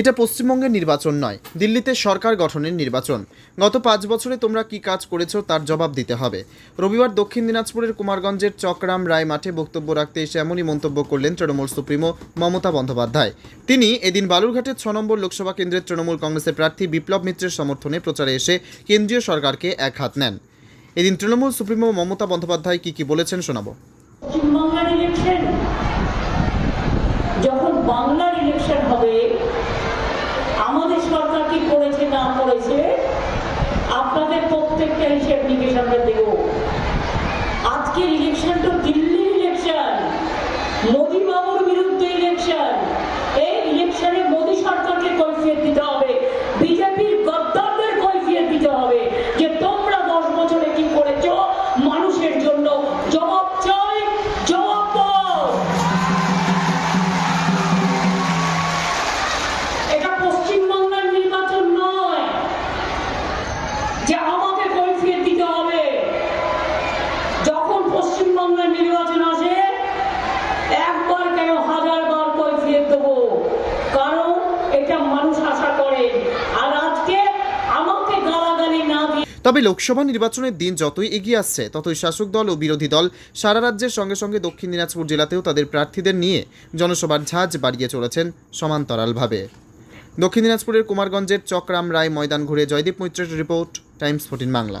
এটা পশ্চিমবঙ্গের নির্বাচন নয়, দিল্লিতে সরকার গঠনের নির্বাচন। গত পাঁচ বছরে তোমরা কি কাজ করেছ তার জবাব দিতে হবে। রবিবার দক্ষিণ দিনাজপুরের কুমারগঞ্জের চকরাম রায় মাঠে বক্তব্য রাখতে এসে এমনই মন্তব্য করলেন তৃণমূল সুপ্রিমো মমতা বন্দ্যোপাধ্যায়। তিনি এদিন বালুরঘাটের ছ নম্বর লোকসভা কেন্দ্রের তৃণমূল কংগ্রেসের প্রার্থী বিপ্লব মিত্রের সমর্থনে প্রচারে এসে কেন্দ্রীয় সরকারকে এক হাত নেন। এদিন তৃণমূল সুপ্রিমো মমতা বন্দ্যোপাধ্যায় কি কি বলেছেন শোনাবো। যখন বাংলার ইলেকশন হবে আমাদের সরকার কি করেছে আপনাদের প্রত্যেকটা হিসেব নিকেশ দেব পশ্চিমবাংলার নির্বাচন একবার কেন হাজার বার কারণ এটা মানুষ আশা করে। আর আজকে আমাকে গালাগালি না দিয়ে তবে লোকসভা নির্বাচনের দিন যতই এগিয়ে আসছে, ততই শাসক দল ও বিরোধী দল সারা রাজ্যের সঙ্গে সঙ্গে দক্ষিণ দিনাজপুর জেলাতেও তাদের প্রার্থীদের নিয়ে জনসভার ঝাঁজ বাড়িয়ে চলেছেন সমান্তরালভাবে। দক্ষিণ দিনাজপুরের কুমারগঞ্জের চক্রাম রায় ময়দান ঘুরে জয়দীপ মৈত্রের রিপোর্ট, টাইমস ফোর্টিন বাংলা।